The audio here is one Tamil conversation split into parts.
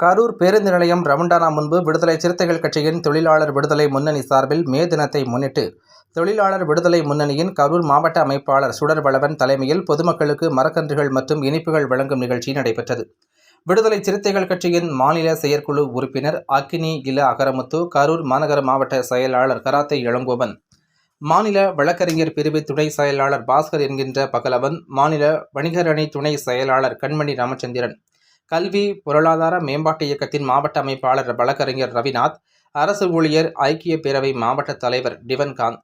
கரூர் பேருந்து நிலையம் ரவுண்டானா முன்பு விடுதலை சிறுத்தைகள் கட்சியின் தொழிலாளர் விடுதலை முன்னணி சார்பில் மே தினத்தை முன்னிட்டு தொழிலாளர் விடுதலை முன்னணியின் கரூர் மாவட்ட அமைப்பாளர் சுடர்வளவன் தலைமையில் பொதுமக்களுக்கு மரக்கன்றுகள் மற்றும் இனிப்புகள் வழங்கும் நிகழ்ச்சி நடைபெற்றது. விடுதலை சிறுத்தைகள் கட்சியின் மாநில செயற்குழு உறுப்பினர் அக்கினி இல அகரமுத்து கரூர் மாநகர மாவட்ட செயலாளர் கராத்தே இளங்கோவன் மாநில வழக்கறிஞர் பிரிவு துணை செயலாளர் பாஸ்கர் என்கின்ற பகலவன் மாநில வணிகரணி துணை செயலாளர் கண்மணி ராமச்சந்திரன் கல்வி பொருளாதார மேம்பாட்டு இயக்கத்தின் மாவட்ட அமைப்பாளர் வழக்கறிஞர் ரவிநாத் அரசு ஊழியர் ஐக்கிய பேரவை மாவட்ட தலைவர் டிவன்காந்த்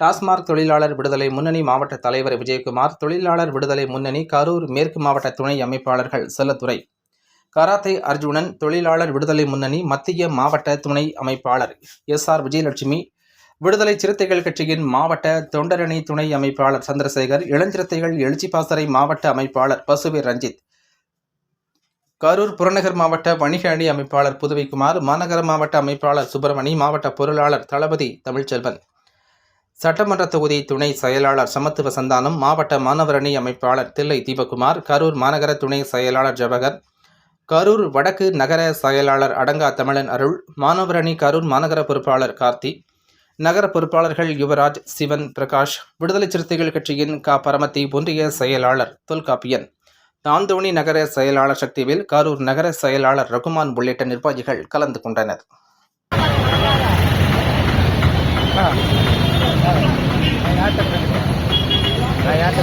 டாஸ்மார்க் தொழிலாளர் விடுதலை முன்னணி மாவட்ட தலைவர் விஜயகுமார் தொழிலாளர் விடுதலை முன்னணி கரூர் மேற்கு மாவட்ட துணை அமைப்பாளர்கள் செல்லத்துறை கராத்தே அர்ஜுனன் தொழிலாளர் விடுதலை முன்னணி மத்திய மாவட்ட துணை அமைப்பாளர் எஸ் ஆர் விஜயலட்சுமி விடுதலை சிறுத்தைகள் கட்சியின் மாவட்ட தொண்டரணி துணை அமைப்பாளர் சந்திரசேகர் இளஞ்சிறுத்தைகள் எழுச்சி பாசறை மாவட்ட அமைப்பாளர் பசுவி ரஞ்சித் கரூர் புறநகர் மாவட்ட வணிக அணி அமைப்பாளர் புதுவைக்குமார் மாநகர மாவட்ட அமைப்பாளர் சுப்பிரமணி மாவட்ட பொருளாளர் தளபதி தமிழ்ச்செல்வன். சட்டமன்ற தொகுதி துணை செயலாளர் சமத்துவ சந்தானம் மாவட்ட மாணவரணி அமைப்பாளர் தில்லை தீபகுமார் கரூர் மாநகர துணை செயலாளர் ஜவஹர் கரூர் வடக்கு நகர செயலாளர் அடங்கா தமிழன் அருள் மாணவரணி கரூர் மாநகர பொறுப்பாளர் கார்த்தி நகர பொறுப்பாளர்கள் யுவராஜ் சிவன் பிரகாஷ் விடுதலை சிறுத்தைகள் கட்சியின் க பரமத்தி ஒன்றிய செயலாளர் தொல்காப்பியன். தாந்தோணி நகர செயலாளர் சக்திவேல் கரூர் நகர செயலாளர் ரகுமான் உள்ளிட்ட நிர்வாகிகள் கலந்து கொண்டனர். அண்ணா அது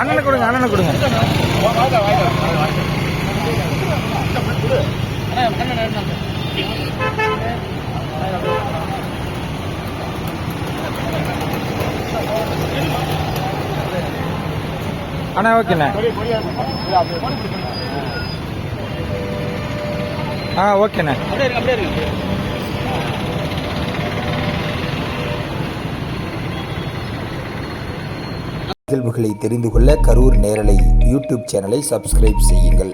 அண்ணனை கொடுங்க அண்ணனை கொடுங்க. அண்ணா ஓகேண்ணா. ஆ ஓகேண்ணே நிகழ்வுகளை தெரிந்து கொள்ள கரூர் நேரலை யூடியூப் சேனலை சப்ஸ்கிரைப் செய்யுங்கள்.